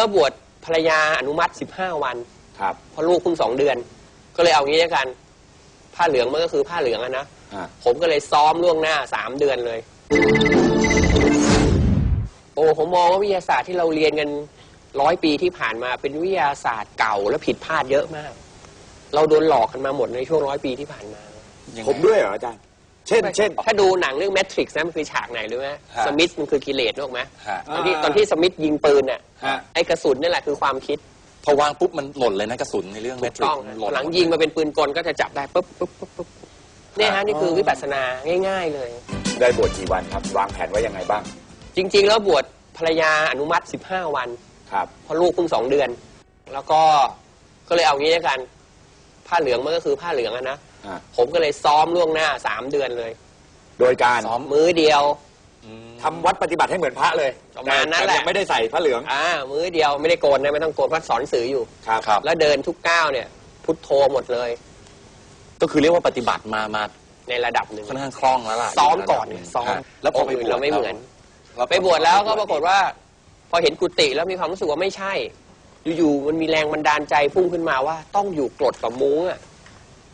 ก็บวชภรรยาอนุมัติ15วัน ครับ เพราะลูกเพิ่งสองเดือน ก็เลยเอางี้แล้วกัน ผ้าเหลืองมันก็คือผ้าเหลืองอะนะ อ่า ผมก็เลยซ้อมล่วงหน้าสามเดือนเลย โอ้ผมมองว่าวิทยาศาสตร์ที่เราเรียนกันร้อยปีที่ผ่านมาเป็นวิทยาศาสตร์เก่าและผิดพลาดเยอะมาก เราโดนหลอกกันมาหมดในช่วงร้อยปีที่ผ่านมา ยังไงผมด้วยเหรออาจารย์ เช่น เช่น ถ้าดูหนังเรื่องแมทริกซ์นะมันคือฉากไหนรู้ไหมฮะสมิธมันคือกิเลสรู้ไหมฮะ ตอนที่อ่าตอนที่สมิธยิงปืนเนี่ยฮะ ไอ้กระสุนนี่แหละคือความคิดพอวางปุ๊บมันหล่นเลยนะกระสุนในเรื่องแมทริกต้องหล่นหลังยิงมาเป็นปืนกลก็จะจับได้ปุ๊บปุ๊บปุ๊บปุ๊บเนี่ยฮะนี่คือวิปัสสนาง่าย ๆเลย ได้บวชกี่วันครับ วางแผนไว้ยังไงบ้างจริง ๆ แล้วบวชภรรยาอนุมัติ 15 วัน ครับ เพราะลูกเพิ่งสองเดือน แล้วก็ก็เลยเอางี้แล้วกัน ผ้าเหลืองมันก็คือผ้าเหลืองอะนะอ่าผมก็เลยซ้อมล่วงหน้าสามเดือนเลยโดยการซ้อมมื้อเดียวอืมทำวัดปฏิบัติให้เหมือนพระเลยประมาณนั้นแหละ ต่ยังไม่ได้ใส่พระเหลืองอ่ามื้อเดียวไม่ได้โกนนะไม่ต้องโกนเพราะสอนหนังสืออยู่ ครับครับ แล้วเดินทุกก้าวเนี่ย พุทโธหมดเลยก็คือเรียกว่าปฏิบัติมามาในระดับหนึ่ง ค่อนข้างคล่องแล้วล่ะซ้อมก่อนเนี่ยซ้อมฮะแล้วพอไปงค์บอื่วนชเราไม่เหมือนแล้วไปบวชแล้วก็ปรากฏว่า พอเห็นกุฏิแล้วมีความรู้สึกว่าไม่ใช่ อยู่ๆมันมีแรงบันดาลใจพุ่งขึ้นมาว่าต้องอยู่กรดกับมุ้งอะ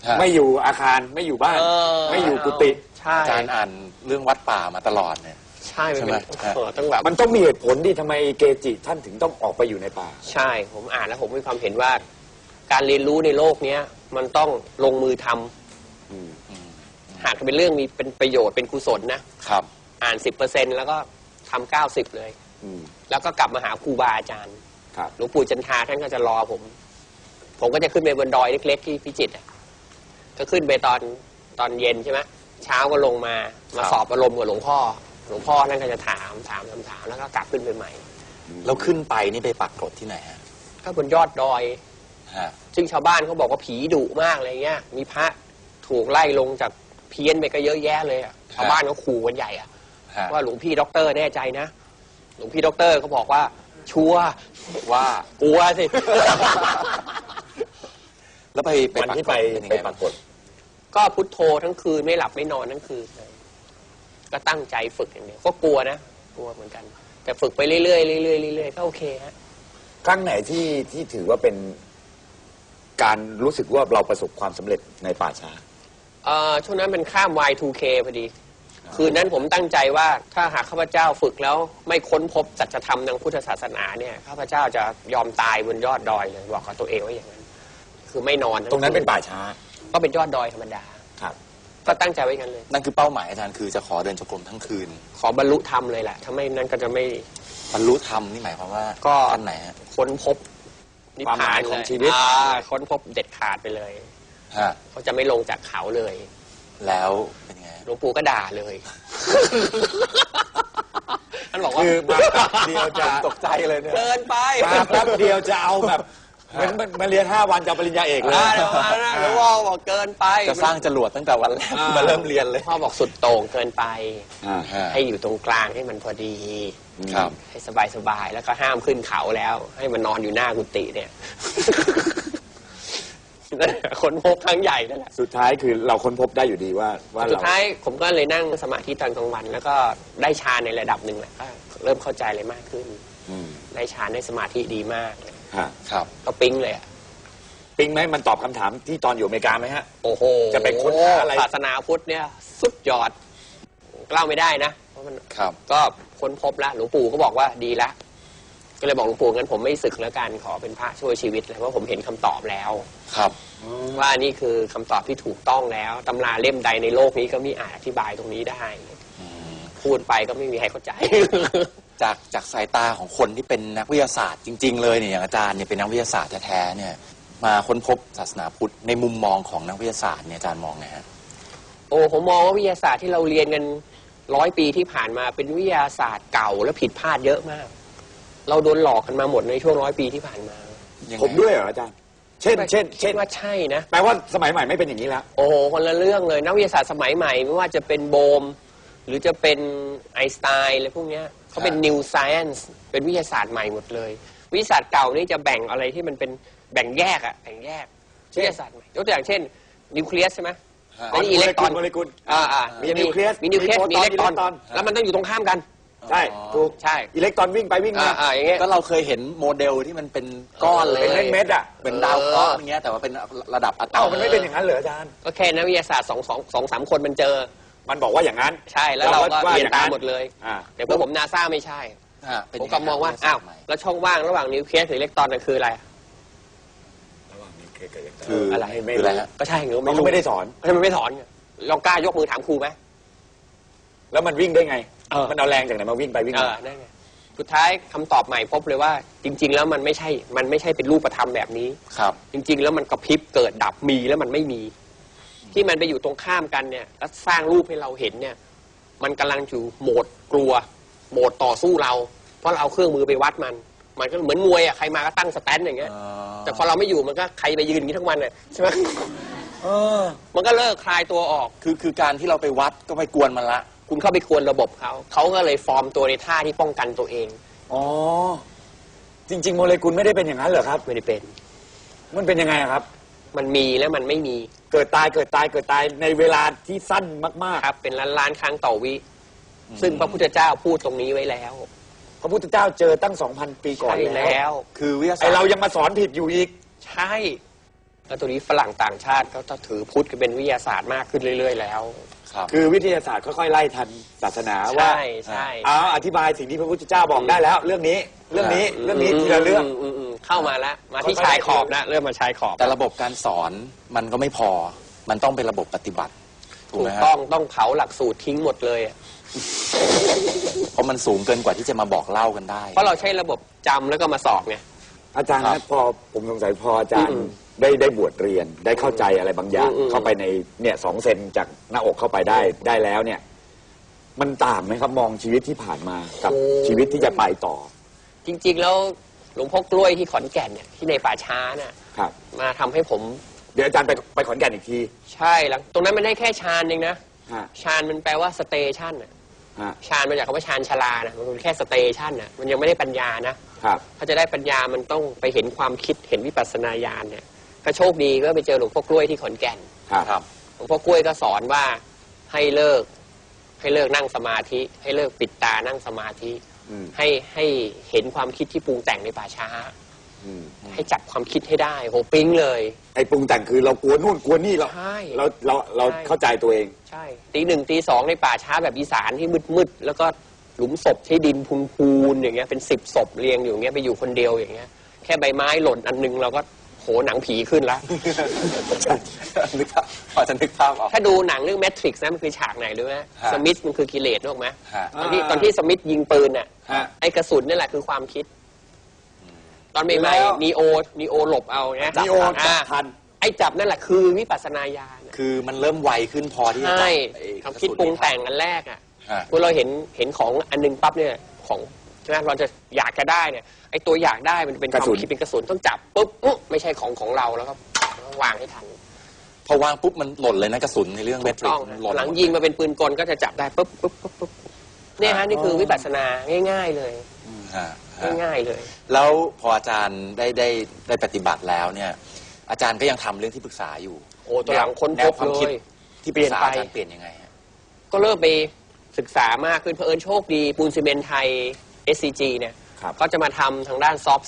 ฮะไม่อยู่อาคารไม่อยู่บ้าน เออไม่อยู่กุฏิใช่อาจารย์อ่านเรื่องวัดป่ามาตลอดเนี่ย ใช่มันเป็นใช่ไหม เออต้องแบบมันต้องมีเหตุผลที่ทำไมเกจิท่านถึงต้องออกไปอยู่ในป่า ใช่ผมอ่านแล้วผมมีความเห็นว่า การเรียนรู้ในโลกเนี้ยมันต้องลงมือทำอืม หากเป็นเรื่องมีเป็นประโยชน์เป็นกุศลนะครับ อ่านสิบเปอร์เซ็นแล้วก็ทำเก้าสิบเลย อืม แล้วก็กลับมาหาครูบาอาจารย์ ครับหลวงปู่จันทราท่านก็จะรอผม ผมก็จะขึ้นไปบนดอยเล็ก ๆ ที่พิจิตรอะก็ขึ้นไปตอนตอนเย็นใช่ไหมเช้าก็ลงมามาครับสอบอารมณ์กับหลวงพ่อ หลวงพ่อท่านก็จะถามถามถามถามแล้วก็กลับขึ้นไปใหม่ แล้วขึ้นไปนี่ไปปักกรดที่ไหนฮะก็บนยอดดอยฮะซึ่งชาวบ้านเขาบอกว่าผีดุมากอะไรเงี้ย มีพระถูกไล่ลงจากเพี้ยนไปก็เยอะแยะเลยอะชาวบ้านเขาขู่กันใหญ่อะฮะว่าหลวงพี่ด็อกเตอร์แน่ใจนะ หลวงพี่ด็อกเตอร์เขาบอกว่า ชัวร์ว่า กลัวสิ แล้วไปไปวันปักที่กรไปดเป็นยังไปไงปรากฏก็พุทโธทั้งคืนไม่หลับไม่นอนทั้งคืนเลยก็ตั้งใจฝึกอย่างเดียวก็กลัวนะกลัวเหมือนกัน แต่ฝึกไปเรื่อยๆเรื่อยๆเรื่อยๆก็โอเคฮะ ครั้งไหนที่ที่ถือว่าเป็นการรู้สึกว่าเราประสบความสำเร็จในป่าช้า เอ่อช่วงนั้นเป็นข้าม Y2K พอดี คืนนั้นผมตั้งใจว่าถ้าหากข้าพเจ้าฝึกแล้วไม่ค้นพบสัจธรรมทางพุทธศาสนาเนี่ยข้าพเจ้าจะยอมตายบนยอดดอยเลยบอกกับตัวเองว่าอย่างนั้น คือไม่นอนทั้ตรงนั้นคืเป็นป่าช้า ก็เป็นยอดดอยธรรมดาครับ ก็ตั้งใจไว้อย่างนั้นเลย นั่นคือเป้าหมายอาจารย์คือจะขอเดินจงกรมทั้งคืน ขอบรรลุธรรมเลยแหละถ้าไม่นั้นก็จะไม่บรรลุธรรมนี่หมายความว่าก็ขั้นไหนฮะค้นพบนิพความหายพามนของเลยชีวิตอ่าค้นพบเด็ดขาดไปเลยฮะเขาจะไม่ลงจากเขาเลย แล้วเป็นไง หลวงปู่ก็ด่าเลย ท่านบอกว่า คือมาแป๊บเดียวจะตกใจเลยเนี่ยเกินไปมาแป๊บเดียวจะเอาแบบเหมือนมันมาเรียนห้าวันจะเอาปริญญาเอกเลยอ่าเดี๋ยวมานะหลวงพ่อบอกเกินไปจะสร้างจรวดตั้งแต่วันแรกอ่ามมาเริ่มเรียนเลยพ่อบอกสุดโต่งเกินไป อ่าฮะให้อยู่ตรงกลางให้มันพอดี ครับ ให้สบายสบายๆแล้วก็ห้ามขึ้นเขาแล้ว ให้มันนอนอยู่หน้ากุฏิเนี่ย นั่นแหละคนพบครั้งใหญ่นั่นแหละสุดท้ายคือเราค้นพบได้อยู่ดีว่าว่าสุดเรา ท้ายผมก็เลยนั่งสมาธิตอนกลางวัน แล้วก็ได้ฌานในระดับหนึ่งแหละก็เริ่มเข้าใจอะไรมากขึ้น อืมได้ฌานได้สมาธิดีมาก ฮะครับ ก็ปิ๊งเลยอะปิงไหมมันตอบคำถามที่ตอนอยู่อเมริกาไหมฮะ โอ้โหจะไปค้นหาอะไร ศาสนาพุทธเนี่ย สุดยอดเล่าไม่ได้นะเพราะมัน ครับ ก็ค้นพบแล้วหลวงปู่ก็บอกว่าดีละ ก็เลยบอกหลวงปู่งั้นผมไม่ศึกแล้วกันขอเป็นพระช่วยชีวิตเลยเพราะผมเห็นคำตอบแล้ว ครับว่านี่คือคำตอบที่ถูกต้องแล้วตำราเล่มใดในโลกนี้ก็ไม่อาจอธิบายตรงนี้ได้อืมพูดไปก็ไม่มีใครเข้าใจ จากจากสายตาของคนที่เป็นนักวิทยาศาสตร์จริง ๆ เลยเนี่ยอย่างอาจารย์เนี่ยเป็นนักวิทยาศาสตร์แท้ๆเนี่ย มาค้นพบศาสนาพุทธในมุมมองของนักวิทยาศาสตร์เนี่ยอาจารย์มองไงฮะ โอ้ผมมองว่าวิทยาศาสตร์ที่เราเรียนกันร้อยปีที่ผ่านมาเป็นวิทยาศาสตร์เก่าและผิดพลาดเยอะมาก เราโดนหลอกกันมาหมดในช่วงร้อยปีที่ผ่านมายังไงผมด้วยเหรออาจารย์ เช่น เช่นคิเช่ดนว่าใช่นะ แปลว่าสมัยใหม่ไม่เป็นอย่างนี้แล้ว โอ้โหคนละเรื่องเลย นักวิทยาศาสตร์สมัยใหม่ ไม่ว่าจะเป็นโบม หรือจะเป็นไอน์สไตน์อะไรพวกเนี้ยเขาเป็น new science เป็นวิทยาศาสตร์ใหม่หมดเลย วิทยาศาสตร์เก่านี่จะแบ่งอะไรที่มันเป็นแบ่งแยกอะแบ่งแยกเช่นวิทยาศาสตร์ใหม่ยกตัวอย่างเช่น นิวเคลียสใช่ไหมฮะไอ้นี่อิเล็กตรอนโมเลกุลอ่าอ่ามีมีนิวเคลียสมีนิวเคลียสมีมีโปรตอนอิเล็กตรอนมีอิเล็กตรอน แล้วมันต้องอยู่ตรงข้ามกัน ใช่ถูกใช่ อิเล็กตรอนวิ่งไปวิ่งมาอ่าอ่าอย่างเงี้ย ก็เราเคยเห็นโมเดลที่มันเป็นก้อนเลยเป็นเม็ดๆอะเป็นดาวเคราะห์อย่างเงี้ยแต่ว่าเป็นระดับอะตอเอ้ามมันไม่เป็นอย่างนั้นเหรออาจารย์ ก็แค่นักวิทยาศาสตร์สองสองสองสามคนมันเจอ มันบอกว่าอย่างนั้นใช่ แล้วเราก็ว่าเรียนอย่างตานั้มนหมดเลย อ่า แต่เพื่อนผมนาซาไม่ใช่อ่าเป็นผมก็มองว่า อ้าว แล้วช่องว่างระหว่างนิวเคลียสหรืออิเล็กตรอนนั่นคืออะไรระหว่างนิวเคลียร์กับอิเล็กตรอนคืออะไร คืออะไรฮะ ก็ใช่ไงมันก็ไม่ได้สอน ทำไมไม่สอนไงลองกล้ายกมือถามครูไหม แล้วมันวิ่งได้ไง เออ มันเอาแรงจากไหนมาวิ่งไปวิ่งเอมาอนั่นไงสุดท้ายคำตอบใหม่พบเลยว่า จริง ๆ แล้วมันไม่ใช่ มันไม่ใช่เป็นรูปธรรมแบบนี้ ครับ จริง ๆ แล้วมันกระพริบเกิดดับมีแล้วมันไม่มี ที่มันไปอยู่ตรงข้ามกันเนี่ยแล้วสร้างรูปให้เราเห็นเนี่ย มันกำลังอยู่โหมดกลัว โหมดต่อสู้เรา เพราะเราเอาเครื่องมือไปวัดมัน มันก็เหมือนมวยอะใครมาก็ตั้งสแตนอย่างเงี้ย แต่พอเราไม่อยู่มันก็ใครไปยืนอย่างนี้ทั้งวันเนี่ยใช่ไหมเออ มันก็เลิกคลายตัวออก คือคือการที่เราไปวัดก็ไปกวนมันละ คุณเข้าไปกวนระบบเขาเขาก็เลยฟอร์มตัวในท่าที่ป้องกันตัวเองอ๋อ จริง ๆ โมเลกุลไม่ได้เป็นอย่างนั้นเหรอครับ ไม่ได้เป็น มันเป็นยังไงอะครับ มันมีแล้วมันไม่มีเกิดตายเกิดตายเกิดตายในเวลาที่สั้นมากครับ เป็นล้านล้านๆครั้งต่อวิ ซึ่งพระพุทธเจ้าพูดตรงนี้ไว้แล้วๆ พระพุทธเจ้าเจอตั้ง 2,000 ปีก่อนใช่แล้วแล้ว คือวิทยาศาไอสตร์เรายังมาสอนผิดอยู่อีก ใช่แล้วตัวนี้ฝรั่งต่างชาติเขาจะถือพุทธกันเป็นวิทยาศาสตร์มากขึ้นเรื่อย ๆ แล้ว ครับ คือวิทยาศาสตร์ค่อยๆไล่ทันศาสนาว่าใช่ใช่เอาอธิบายสิ่งที่พระพุทธเจ้าบอกได้แล้ว เรื่องนี้เรื่องนี้เรื่องนี้ทีละเรื่อง มมมเข้ามาแล้ว มาที่ค่อยๆชายขอบนะ เริ่มมาชายขอบ แต่ระบบการสอนมันก็ไม่พอ มันต้องเป็นระบบปฏิบัติ ถูกถูไหมกฮะต้องต้องเผาหลักสูตรทิ้งหมดเลยอะเพราะมันสูงเกินกว่าที่จะมาบอกเล่ากันได้ เพราะเราใช้ระบบจำแล้วก็มาสอบไง อาจารย์ครันะบ พอผมสงสัยพออาจารย์อืม ได้ได้บวชเรียนได้เข้าใจอะไรบางอย่างอืม เข้าไปในเนี่ยสองเซนจากหน้าอกเข้าไปได้ได้แล้วเนี่ย มันต่างไหมครับมองชีวิตที่ผ่านมากับชีวิตที่จะไปต่อจริง ๆ แล้วหลวงพ่อกล้วยที่ขอนแก่นเนี่ยที่ในป่าช้าน่ะครับ มาทำให้ผมเดี๋ยวอาจารย์ไปไปขอนแก่นอีกทีใช่แล้วตรงนั้นมันได้แค่ชานเองนะฮะชานมันแปลว่าสเตชันน่ะฮะชานมาจากคำว่าชานชาลานะมันเป็นแค่สเตชันน่ะมันยังไม่ได้ปัญญานะ ครับ ถ้าจะได้ปัญญามันต้องไปเห็นความคิดเห็นวิปัสสนาญาณเนี่ย ก็โชคดีก็ไปเจอหลวงพ่อกล้วยที่ขอนแก่นครับครับ หลวงพ่อกล้วยก็สอนว่าให้เลิก ให้เลิกนั่งสมาธิ ให้เลิกปิดตานั่งสมาธิ อืม ให้ให้เห็นความคิดที่ปรุงแต่งในป่าช้า อืมให้จับความคิดให้ได้โหปิ๊งเลย ไอ้ปรุงแต่งคือเรากลัวนู่นกลัวนี่เราใช่เราเราเราใช่ เข้าใจตัวเอง ใช่ตีหนึ่งตีสองในป่าช้าแบบอีสานที่มืดมืดๆแล้วก็หลุมศพที่ดินพูนพูนๆอย่างเงี้ยเป็นสิบศพเรียงอยู่อย่างเงี้ยไปอยู่คนเดียวอย่างเงี้ย แค่ใบไม้หล่นอันนึงเราก็โหหนังผีขึ้นละนึกภาพพอจะนึกภาพออก ถ้าดูหนังเรื่องแมทริกซ์นะมันคือฉากไหนรู้ไหมฮะสมิธมันคือกิเลสนึกออกไหมฮะตอนที่อ่าตอนที่สมิธยิงปืนน่ะฮะไอ้กระสุนนี่แหละคือความคิด ตอนใหม่แล้วๆนีโอนีโอหลบเอาเนี่ยนีโอจับอ่าทัน ไอ้จับนั่นแหละคือวิปัสสนาญาณน่ะคือมันเริ่มไวขึ้นพอที่จะใช่จับไอ้ความคิดปรุงแต่งอันแรกอะฮะพอเราเห็นเห็นของอันหนึงปั๊บเนี่ยของ ใช่ไหมเราจะอยากจะได้เนี่ยไอ้ตัวอยากได้มันเป็นคกระวามสุนคิดเป็นกระสุนต้องจับปุ๊บอุ๊ยไม่ใช่ของของเราแล้วก็วางให้ทันพอวางปุ๊บมันหล่นเลยนะกระสุนในเรื่องเมทริกต้องมันหล่นหลังยิงมาเป็นปืนกลก็จะจับได้ปุ๊บปุ๊บปุ๊บปุ๊บเนี่ยฮะนี่คือวิปัสสนาง่าย ๆเลย ฮะฮะง่ายๆเลย แล้วพออาจารย์ได้ได้ได้ปฏิบัติแล้วเนี่ย อาจารย์ก็ยังทำเรื่องที่ปรึกษาอยู่โอ้ตัวหลังค้นแนพวบความเลคิดยที่ปรึกษาเปลี่ยนไปอาจารย์เปลี่ยนยังไงฮะ ก็เริ่มไปศึกษามากขึ้นเพอเอิญโชคดีปูนซีเมนต์ไทย SCG เนี่ยครับก็จะมาทำทางด้านซอฟ